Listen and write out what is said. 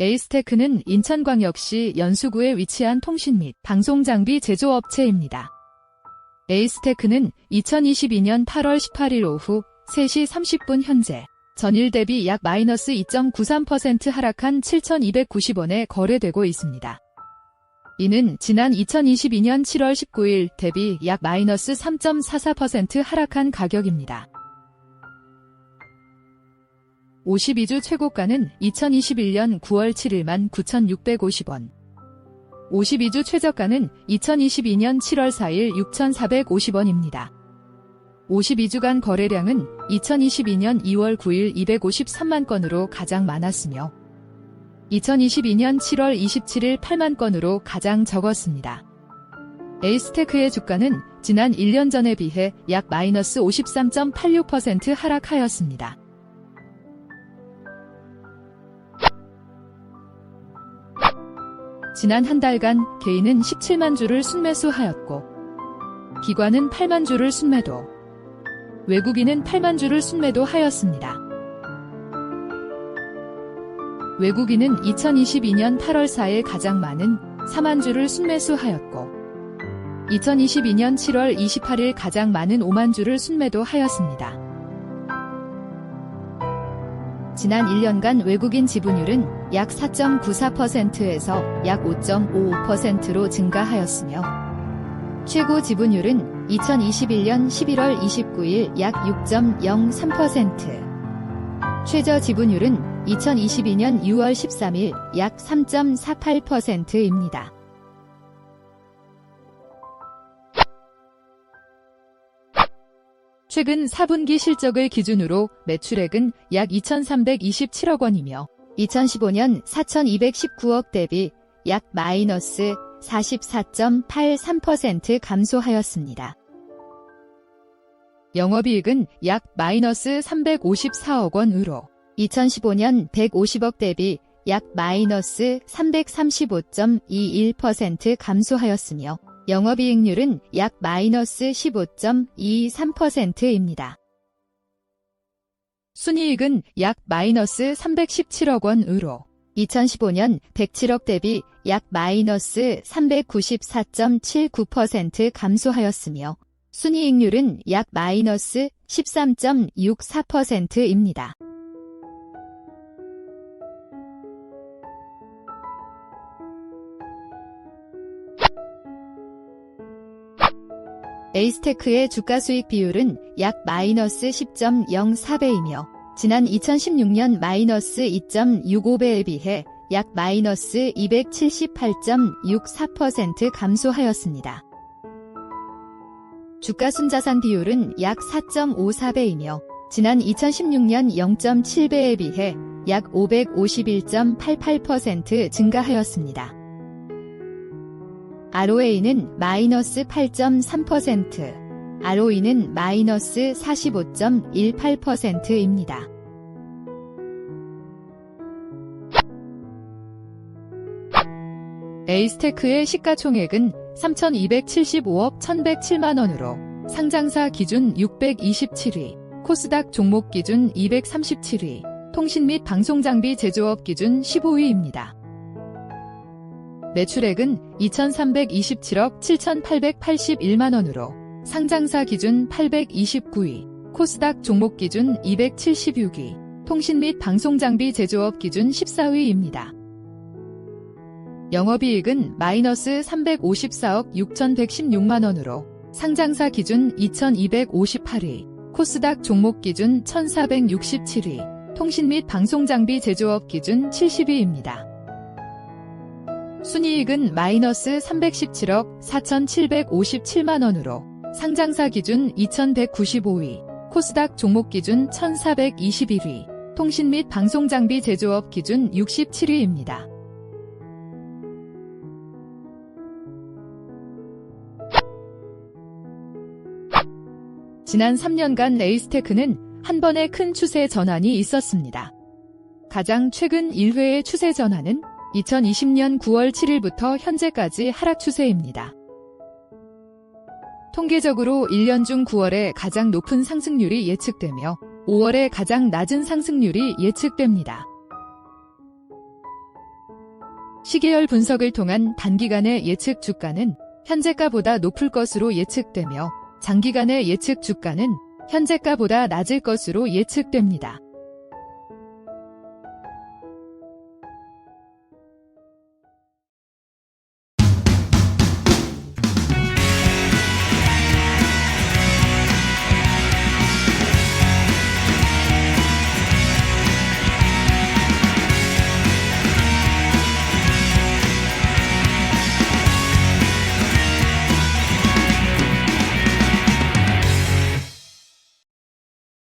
에이스테크는 인천광역시 연수구에 위치한 통신 및 방송 장비 제조업체입니다. 에이스테크는 2022년 8월 18일 오후 3시 30분 현재 전일 대비 약 마이너스 2.93% 하락한 7,290원에 거래되고 있습니다. 이는 지난 2022년 7월 19일 대비 약 마이너스 3.44% 하락한 가격입니다. 52주 최고가는 2021년 9월 7일만 9,650원. 52주 최저가는 2022년 7월 4일 6,450원입니다. 52주간 거래량은 2022년 2월 9일 253만 건으로 가장 많았으며 2022년 7월 27일 8만 건으로 가장 적었습니다. 에이스테크의 주가는 지난 1년 전에 비해 약 마이너스 53.86% 하락하였습니다. 지난 한 달간 개인은 17만 주를 순매수하였고 기관은 8만 주를 순매도 외국인은 8만 주를 순매도 하였습니다. 외국인은 2022년 8월 4일 가장 많은 4만 주를 순매수하였고 2022년 7월 28일 가장 많은 5만 주를 순매도 하였습니다. 지난 1년간 외국인 지분율은 약 4.94%에서 약 5.55%로 증가하였으며 최고 지분율은 2021년 11월 29일 약 6.03%, 최저 지분율은 2022년 6월 13일 약 3.48%입니다. 최근 4분기 실적을 기준으로 매출액은 약 2,327억 원이며 2015년 4,219억 대비 약 마이너스 44.83% 감소하였습니다. 영업이익은 약 마이너스 354억 원으로 2015년 150억 대비 약 마이너스 335.21% 감소하였으며 영업이익률은 약 마이너스 15.23%입니다. 순이익은 약 마이너스 317억 원으로 2015년 107억 대비 약 마이너스 394.79% 감소하였으며 순이익률은 약 마이너스 13.64%입니다. 에이스테크의 주가 수익 비율은 약 마이너스 10.04배이며 지난 2016년 마이너스 2.65배에 비해 약 마이너스 278.64% 감소하였습니다. 주가 순자산 비율은 약 4.54배이며 지난 2016년 0.7배에 비해 약 551.88% 증가하였습니다. ROA는 마이너스 8.3%, ROE는 마이너스 45.18%입니다. 에이스테크의 시가총액은 3,275억 1,107만원으로 상장사 기준 627위, 코스닥 종목 기준 237위, 통신 및 방송장비 제조업 기준 15위입니다. 매출액은 2,327억 7,881만 원으로 상장사 기준 829위, 코스닥 종목 기준 276위, 통신 및 방송장비 제조업 기준 14위입니다. 영업이익은 마이너스 354억 6,116만 원으로 상장사 기준 2,258위, 코스닥 종목 기준 1,467위, 통신 및 방송장비 제조업 기준 70위입니다. 순이익은 마이너스 317억 4,757만원으로 상장사 기준 2,195위, 코스닥 종목 기준 1,421위, 통신 및 방송장비 제조업 기준 67위입니다. 지난 3년간 에이스테크는 한 번의 큰 추세 전환이 있었습니다. 가장 최근 1회의 추세 전환은 2020년 9월 7일부터 현재까지 하락 추세입니다. 통계적으로 1년 중 9월에 가장 높은 상승률이 예측되며 5월에 가장 낮은 상승률이 예측됩니다. 시계열 분석을 통한 단기간의 예측 주가는 현재가보다 높을 것으로 예측되며 장기간의 예측 주가는 현재가보다 낮을 것으로 예측됩니다.